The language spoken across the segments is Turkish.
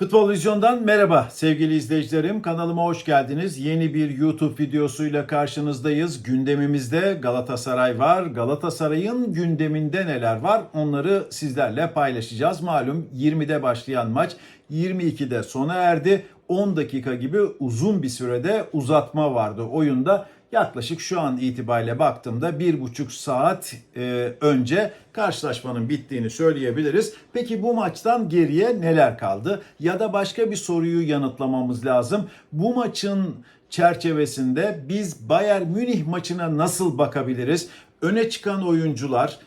Futbol Vizyon'dan merhaba sevgili izleyicilerim. Kanalıma hoş geldiniz. Yeni bir YouTube videosuyla karşınızdayız. Gündemimizde Galatasaray var. Galatasaray'ın gündeminde neler var onları sizlerle paylaşacağız. Malum 20'de başlayan maç 22'de sona erdi. 10 dakika gibi uzun bir sürede uzatma vardı oyunda. Yaklaşık şu an itibariyle baktığımda bir buçuk saat e, önce karşılaşmanın bittiğini söyleyebiliriz. Peki bu maçtan geriye neler kaldı? Ya da başka bir soruyu yanıtlamamız lazım. Bu maçın çerçevesinde biz Bayern Münih maçına nasıl bakabiliriz? Öne çıkan oyuncular,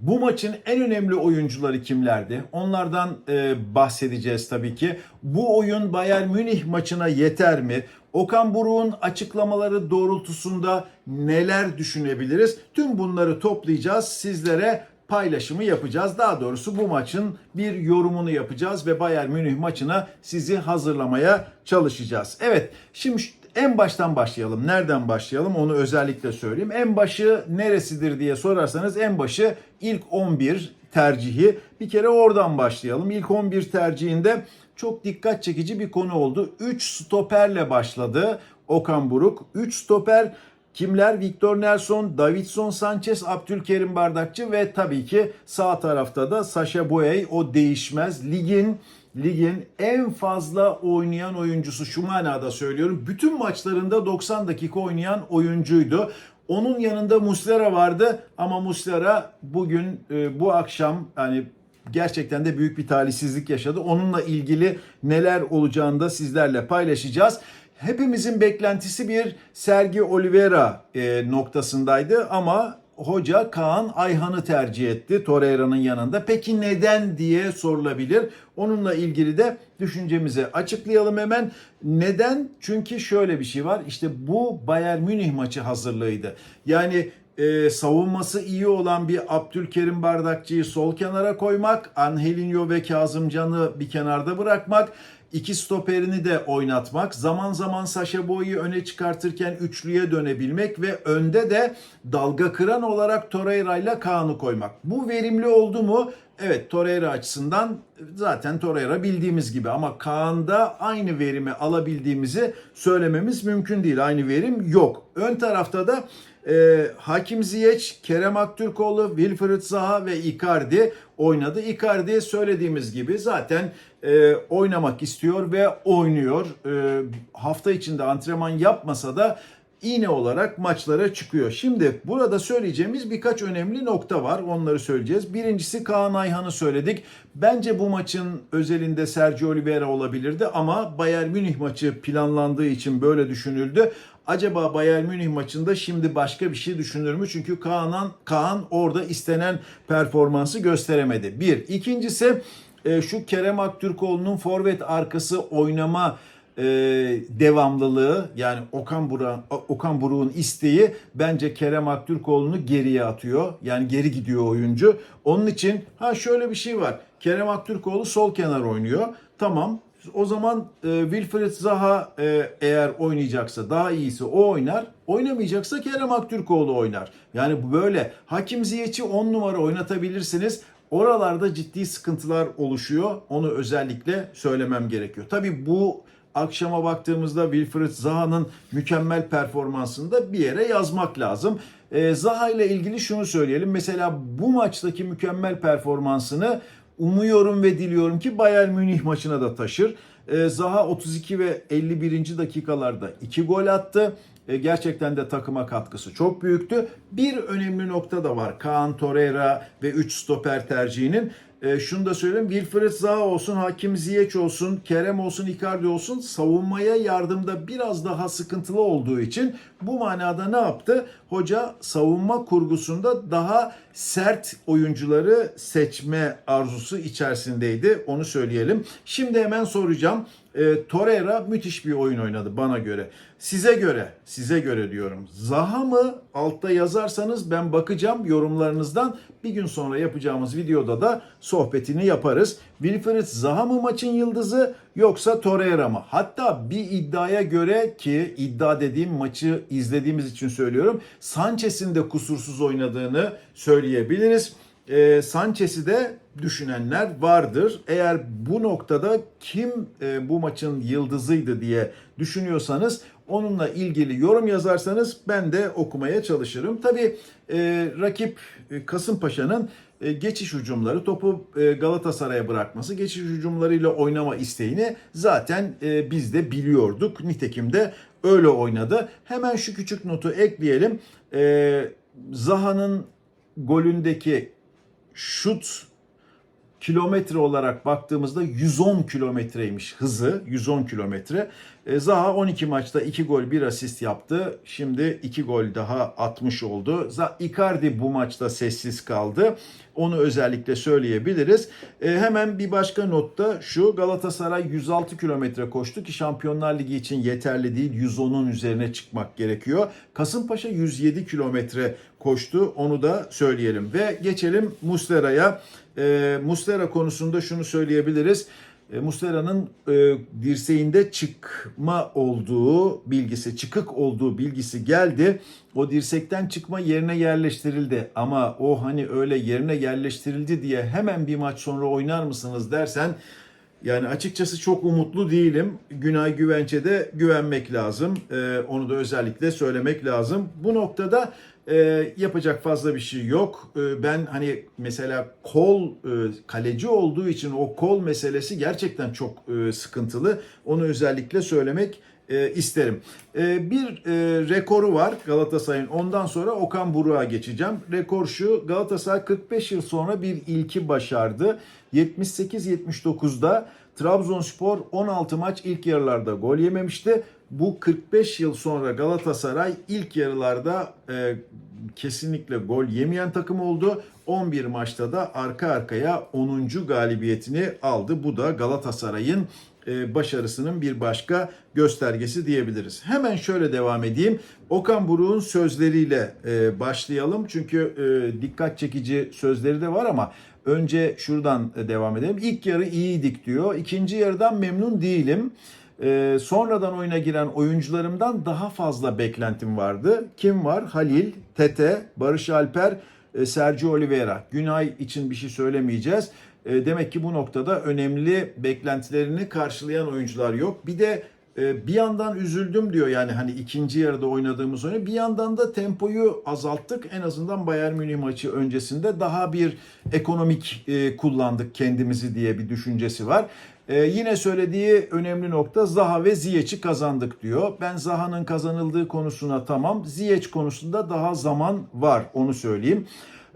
bu maçın en önemli oyuncuları kimlerdi? Onlardan e, bahsedeceğiz tabii ki. Bu oyun Bayern Münih maçına yeter mi? Okan Buruk'un açıklamaları doğrultusunda neler düşünebiliriz? Tüm bunları toplayacağız. Sizlere paylaşımı yapacağız. Daha doğrusu bu maçın bir yorumunu yapacağız ve Bayern Münih maçına sizi hazırlamaya çalışacağız. Evet, şimdi en baştan başlayalım. Nereden başlayalım onu özellikle söyleyeyim. En başı neresidir diye sorarsanız en başı ilk 11 tercihi. Bir kere oradan başlayalım. İlk 11 tercihinde çok dikkat çekici bir konu oldu. 3 stoperle başladı Okan Buruk. 3 stoper Kimler? Victor Nelson, Davidson Sanchez, Abdülkerim Bardakçı ve tabii ki sağ tarafta da Sasha Boey o değişmez. Ligin ligin en fazla oynayan oyuncusu şu manada söylüyorum. Bütün maçlarında 90 dakika oynayan oyuncuydu. Onun yanında Muslera vardı ama Muslera bugün e, bu akşam hani gerçekten de büyük bir talihsizlik yaşadı. Onunla ilgili neler olacağını da sizlerle paylaşacağız. Hepimizin beklentisi bir Sergi Oliveira e, noktasındaydı ama hoca Kaan Ayhan'ı tercih etti Torreira'nın yanında. Peki neden diye sorulabilir. Onunla ilgili de düşüncemizi açıklayalım hemen. Neden? Çünkü şöyle bir şey var. İşte bu Bayern Münih maçı hazırlığıydı. Yani e, savunması iyi olan bir Abdülkerim Bardakçı'yı sol kenara koymak, Angelinho ve Kazımcan'ı bir kenarda bırakmak, iki stoperini de oynatmak, zaman zaman Saşa Boy'u öne çıkartırken üçlüye dönebilmek ve önde de dalga kıran olarak Torreira ile Kaan'ı koymak. Bu verimli oldu mu? Evet Torreira açısından zaten Torreira bildiğimiz gibi ama Kaan'da aynı verimi alabildiğimizi söylememiz mümkün değil. Aynı verim yok. Ön tarafta da e, Hakim Ziyech, Kerem Aktürkoğlu, Wilfried Zaha ve Icardi oynadı. Icardi söylediğimiz gibi zaten e, oynamak istiyor ve oynuyor. E, hafta içinde antrenman yapmasa da iğne olarak maçlara çıkıyor. Şimdi burada söyleyeceğimiz birkaç önemli nokta var. Onları söyleyeceğiz. Birincisi Kaan Ayhan'ı söyledik. Bence bu maçın özelinde Sergio Oliveira olabilirdi ama Bayern Münih maçı planlandığı için böyle düşünüldü. Acaba Bayern Münih maçında şimdi başka bir şey düşünür mü? Çünkü Kaan, Kaan orada istenen performansı gösteremedi. Bir. İkincisi e, şu Kerem Aktürkoğlu'nun forvet arkası oynama e, devamlılığı yani Okan Buruk'un Okan Buruk'un isteği bence Kerem Aktürkoğlu'nu geriye atıyor. Yani geri gidiyor oyuncu. Onun için ha şöyle bir şey var. Kerem Aktürkoğlu sol kenar oynuyor. Tamam o zaman e, Wilfried Zaha e, eğer oynayacaksa daha iyisi o oynar. Oynamayacaksa Kerem Aktürkoğlu oynar. Yani bu böyle. Hakim Ziyech'i 10 numara oynatabilirsiniz. Oralarda ciddi sıkıntılar oluşuyor. Onu özellikle söylemem gerekiyor. Tabii bu akşama baktığımızda Wilfried Zaha'nın mükemmel performansını da bir yere yazmak lazım. E, Zaha ile ilgili şunu söyleyelim. Mesela bu maçtaki mükemmel performansını umuyorum ve diliyorum ki Bayern Münih maçına da taşır. E, Zaha 32 ve 51. dakikalarda 2 gol attı. E, gerçekten de takıma katkısı çok büyüktü. Bir önemli nokta da var. Kaan Torreira ve 3 stoper tercihinin. E, şunu da söyleyeyim. Wilfried Zaha olsun, Hakim Ziyech olsun, Kerem olsun, Icardi olsun savunmaya yardımda biraz daha sıkıntılı olduğu için bu manada ne yaptı? Hoca savunma kurgusunda daha sert oyuncuları seçme arzusu içerisindeydi. Onu söyleyelim. Şimdi hemen soracağım. E, Torreira müthiş bir oyun oynadı bana göre. Size göre, size göre diyorum. Zaha mı altta yazarsanız ben bakacağım yorumlarınızdan. Bir gün sonra yapacağımız videoda da sohbetini yaparız. Wilfried Zaha mı maçın yıldızı yoksa Torreira mı? Hatta bir iddiaya göre ki iddia dediğim maçı izlediğimiz için söylüyorum. Sanchez'in de kusursuz oynadığını söyleyebiliriz. E, Sanchez'i de düşünenler vardır. Eğer bu noktada kim e, bu maçın yıldızıydı diye düşünüyorsanız onunla ilgili yorum yazarsanız ben de okumaya çalışırım. Tabii e, rakip e, Kasımpaşa'nın e, geçiş hücumları, topu e, Galatasaray'a bırakması, geçiş hücumlarıyla oynama isteğini zaten e, biz de biliyorduk. Nitekim de öyle oynadı. Hemen şu küçük notu ekleyelim. E, Zaha'nın golündeki şut kilometre olarak baktığımızda 110 kilometreymiş hızı 110 kilometre. E, Zaha 12 maçta 2 gol 1 asist yaptı. Şimdi 2 gol daha atmış oldu. Icardi bu maçta sessiz kaldı. Onu özellikle söyleyebiliriz. E, hemen bir başka notta şu Galatasaray 106 kilometre koştu ki Şampiyonlar Ligi için yeterli değil. 110'un üzerine çıkmak gerekiyor. Kasımpaşa 107 kilometre koştu. Onu da söyleyelim ve geçelim Muslera'ya. E, Muslera konusunda şunu söyleyebiliriz. E, Muslera'nın e, dirseğinde çıkma olduğu bilgisi, çıkık olduğu bilgisi geldi. O dirsekten çıkma yerine yerleştirildi. Ama o hani öyle yerine yerleştirildi diye hemen bir maç sonra oynar mısınız dersen yani açıkçası çok umutlu değilim. Günay Güvenç'e de güvenmek lazım. Ee, onu da özellikle söylemek lazım. Bu noktada e, yapacak fazla bir şey yok. E, ben hani mesela kol e, kaleci olduğu için o kol meselesi gerçekten çok e, sıkıntılı. Onu özellikle söylemek e, isterim. E, bir e, rekoru var Galatasaray'ın. Ondan sonra Okan Buruk'a geçeceğim. Rekor şu Galatasaray 45 yıl sonra bir ilki başardı. 78-79'da Trabzonspor 16 maç ilk yarılarda gol yememişti. Bu 45 yıl sonra Galatasaray ilk yarılarda e, kesinlikle gol yemeyen takım oldu. 11 maçta da arka arkaya 10. galibiyetini aldı. Bu da Galatasaray'ın başarısının bir başka göstergesi diyebiliriz. Hemen şöyle devam edeyim. Okan Buruk'un sözleriyle e, başlayalım. Çünkü e, dikkat çekici sözleri de var ama önce şuradan devam edelim. İlk yarı iyiydik diyor. İkinci yarıdan memnun değilim. E, sonradan oyuna giren oyuncularımdan daha fazla beklentim vardı. Kim var? Halil, Tete, Barış Alper, e, Sergio Oliveira. Günay için bir şey söylemeyeceğiz. E, demek ki bu noktada önemli beklentilerini karşılayan oyuncular yok. Bir de e, bir yandan üzüldüm diyor yani hani ikinci yarıda oynadığımız oyunu. Bir yandan da tempoyu azalttık. En azından Bayern Münih maçı öncesinde daha bir ekonomik e, kullandık kendimizi diye bir düşüncesi var. Yine söylediği önemli nokta Zaha ve Ziyech'i kazandık diyor. Ben Zaha'nın kazanıldığı konusuna tamam. Ziyech konusunda daha zaman var onu söyleyeyim.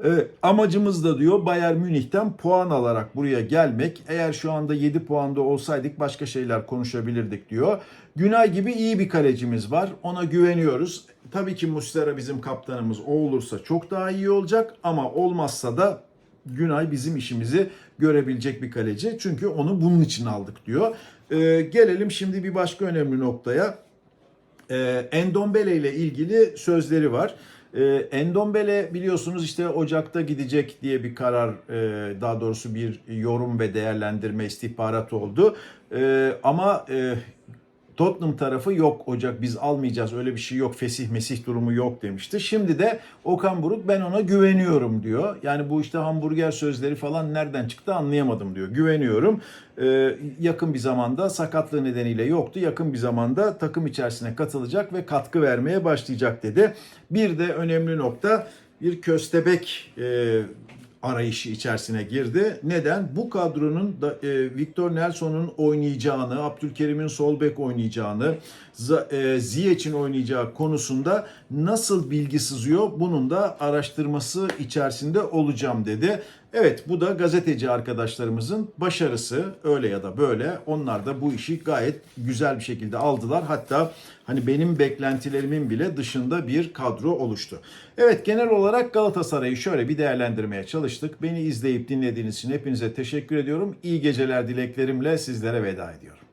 Ee, amacımız da diyor Bayern Münih'ten puan alarak buraya gelmek. Eğer şu anda 7 puanda olsaydık başka şeyler konuşabilirdik diyor. Günay gibi iyi bir kalecimiz var. Ona güveniyoruz. Tabii ki Muslera bizim kaptanımız. O olursa çok daha iyi olacak ama olmazsa da Günay bizim işimizi görebilecek bir kaleci. Çünkü onu bunun için aldık diyor. Ee, gelelim şimdi bir başka önemli noktaya. Ee, Endombele ile ilgili sözleri var. Ee, Endombele biliyorsunuz işte Ocak'ta gidecek diye bir karar, e, daha doğrusu bir yorum ve değerlendirme istihbarat oldu. Ee, ama e, Tottenham tarafı yok Ocak biz almayacağız öyle bir şey yok fesih mesih durumu yok demişti. Şimdi de Okan Buruk ben ona güveniyorum diyor. Yani bu işte hamburger sözleri falan nereden çıktı anlayamadım diyor. Güveniyorum. Ee, yakın bir zamanda sakatlığı nedeniyle yoktu. Yakın bir zamanda takım içerisine katılacak ve katkı vermeye başlayacak dedi. Bir de önemli nokta bir köstebek e, arayışı içerisine girdi. Neden? Bu kadronun da, e, Victor Nelson'un oynayacağını, Abdülkerim'in sol bek oynayacağını, e, Ziyech'in oynayacağı konusunda nasıl bilgi sızıyor bunun da araştırması içerisinde olacağım dedi. Evet bu da gazeteci arkadaşlarımızın başarısı öyle ya da böyle. Onlar da bu işi gayet güzel bir şekilde aldılar. Hatta hani benim beklentilerimin bile dışında bir kadro oluştu. Evet genel olarak Galatasaray'ı şöyle bir değerlendirmeye çalıştık. Beni izleyip dinlediğiniz için hepinize teşekkür ediyorum. İyi geceler dileklerimle sizlere veda ediyorum.